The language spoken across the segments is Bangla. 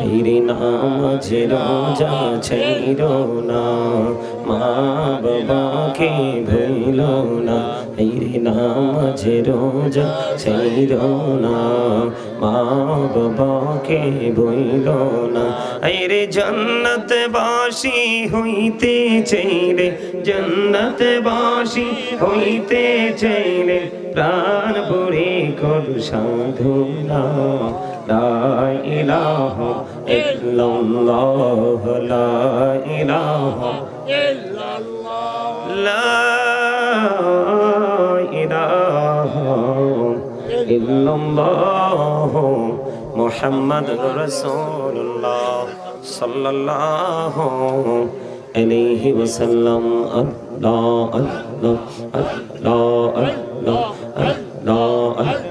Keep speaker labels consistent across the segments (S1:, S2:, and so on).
S1: ফিরি নামাজে রোজা ছেড় না মা বাবাকে ভুল না ফিরি নামাজে রোজা ছেড় না মা বাবাকে ভুল না আরে জন্নত বাসি হইতে চাইলে জন্নত বাসি হইতে চাইলে প্রাণ পুরে করু সাধুনা লা ইলাহা illallah la ilaha illallah la ilaha illallah muhammadur rasulullah sallallahu alaihi wasallam allah allah allah allah allah allah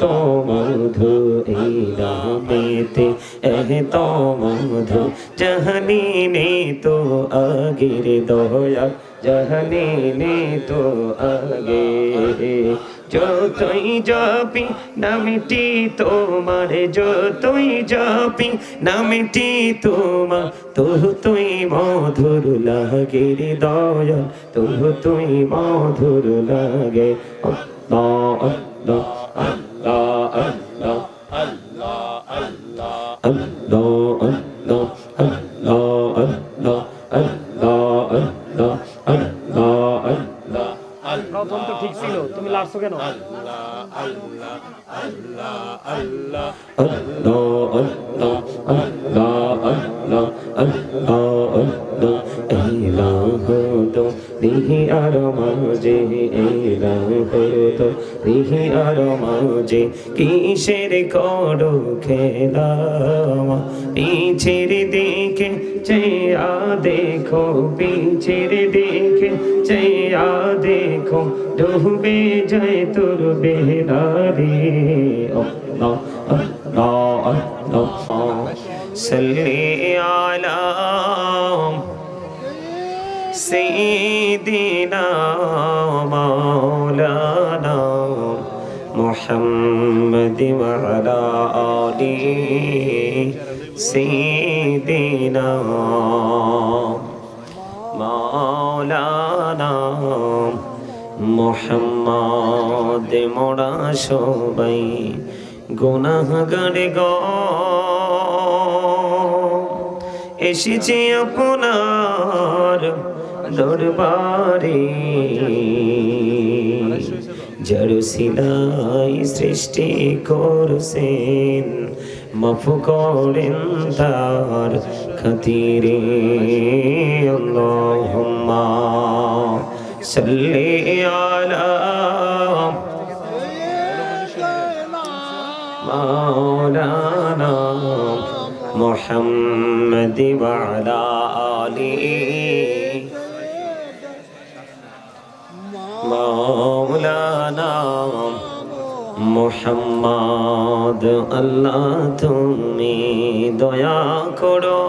S1: তো মধু এই নামেতে এহ তো গিরি দোয়া জহনে নে তো আগে যতই জপি নামটি তোমার যতই জপি নামটি তোমার তুহ তুই মধুর লাগে রে দয়া তুহ তুই মধুর লাগে আল্লাহ আল্লাহ আল্লাহ আল্লাহ আল্লাহ আল্লাহ আল্লাহ কেন আল্লাহ আল্লাহ আল্লাহ আল্লাহ। দিহি আর মাঝে ইলাহ তো দিহি আর মাঝে কিসের করো খেলা পিছের দিকে চেয়া দেখো, পিছের দিকে চেয়া দেখো। ডুবে যায় তোর বেহারে আল্লাহ আল্লাহ আল্লাহ সাল্লি আলা سيدنا مولانا محمد وعلى آله سيدنا مولانا মোহাম্মদ মোরা সবাই গুনাহগারে গ এসেছে আপনার দরবারে জড় সিলাই সৃষ্টি করছেন মাফ করেন তার খাতিরে আল্লাহুম্মা সাল্লি আলা مولانا محمد وعلى آله মোহাম্মদ, আল্লাহ তুমি দয়া করো।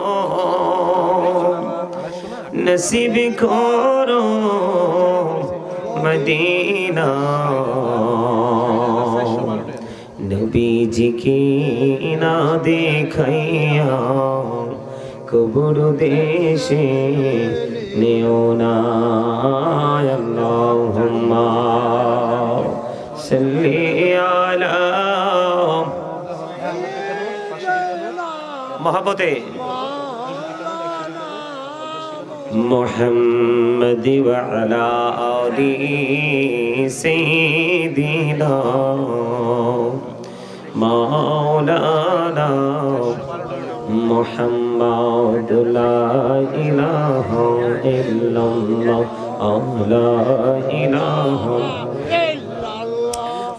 S1: নসিব করো মদিনা। নবীজিকে না দেখাইয়া কবর দেশে নেও না। আল্লাহুম্মা সাল্লি মহাবতে محمد وعلى آل سيدنا مولانا محمد لا إله إلا الله লা ইলাহা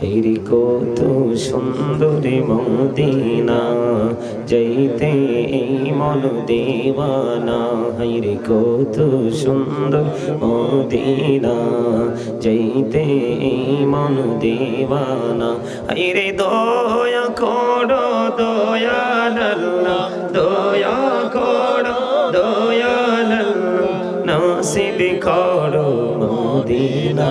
S1: হেরি কত সুন্দরী মদিনা, যাইতে এই মন দেওয়ানা। হেরি কত সুন্দর মদিনা, যাইতে এই মন দেওয়ানা। হেরে দয়া করো দয়াল্লা দয়া করো দয়াল্লা নাসিব করো মদিনা।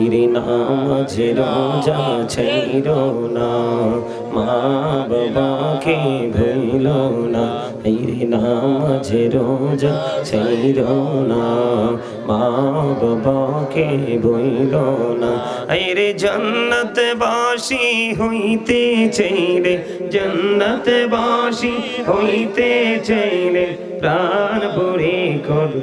S1: ফিরে নামাজে রোজা ছেড় না। মা বাবাকে ভুল না ফিরে নামাজে রোজা ছেড় না। মা বাবাকে ভুল না আরে জন্নত বাসি হইতে চাইলে জন্নত বাসি হইতে চাইলে প্রাণ ভরে করু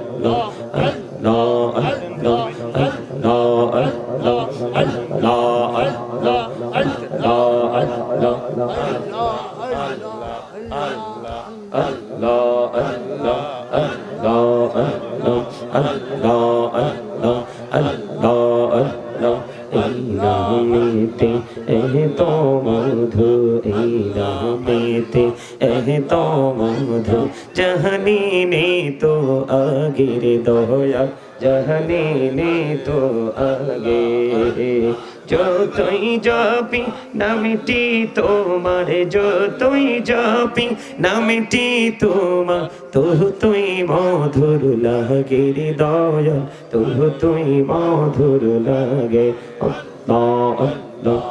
S1: তো মধু এই নামেতে এহ তো মধু জাহানি নে তো আগের দয়া জাহানি নে তো আগে যতই জপি, নামটি তোমার, যতই জপি, নামটি তোমার তহু তুই মধুর লাগে রে দয়া তহু তুই মধুর লাগে। আল্লাহ আল্লাহ।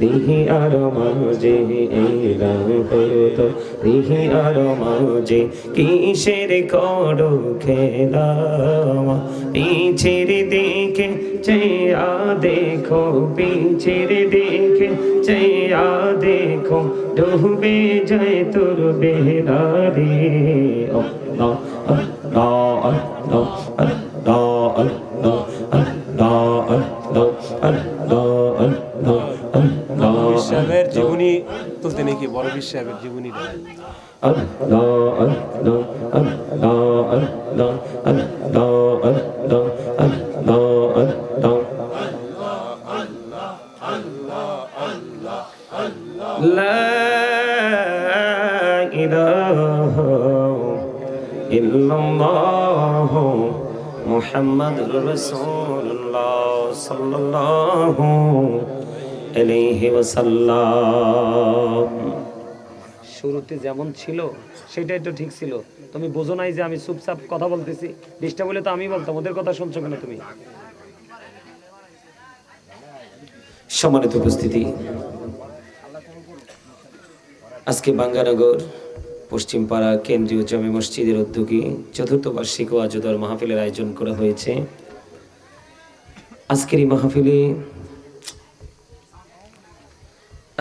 S1: দিহি আর মাঝে তো দিহি আর মাঝে কিসের করো খেলা পিছের দেখে চেয়া দেখো পিছের দেখে চেয়া দেখো ডুবে যায় তোর বেহরা রে Oh.
S2: সাহেবের জীবনী তুলতে নাকি বড় বিশ্ব সাহেবের
S1: জীবনীটা Allah, Allah, Allah, Allah, Allah, Allah, Allah, محمد رسول الله صلى الله عليه وسلم
S3: শুরুতে যেমন ছিল সেটাই তো ঠিক ছিল তুমি বোঝো নাই যে আমি চুপচাপ কথা বলতেছি ডিস্টার্ব বলে তো আমি বলতাম ওদের কথা শুনছো কেন তুমি
S1: সম্মানিত উপস্থিতি আজকে বাঙ্গানগর পশ্চিমপাড়া কেন্দ্রীয় জমি মসজিদের উদ্যোগে চতুর্থ বার্ষিক ওয়াজুদার মাহফিলের আয়োজন করা হয়েছে। আজকের এই মাহফিলে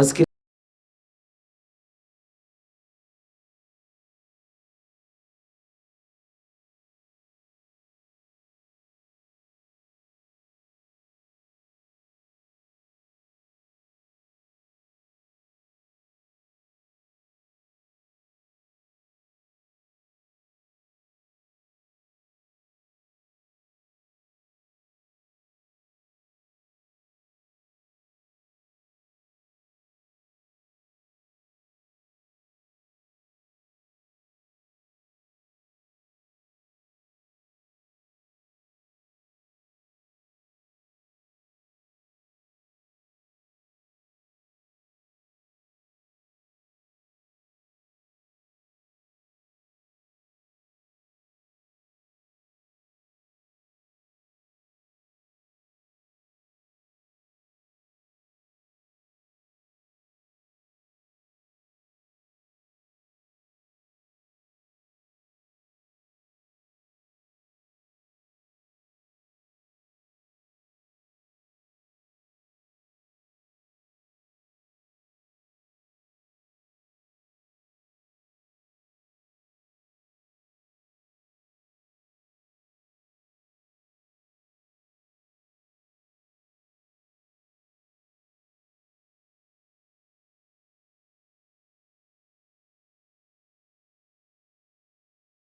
S1: আজকে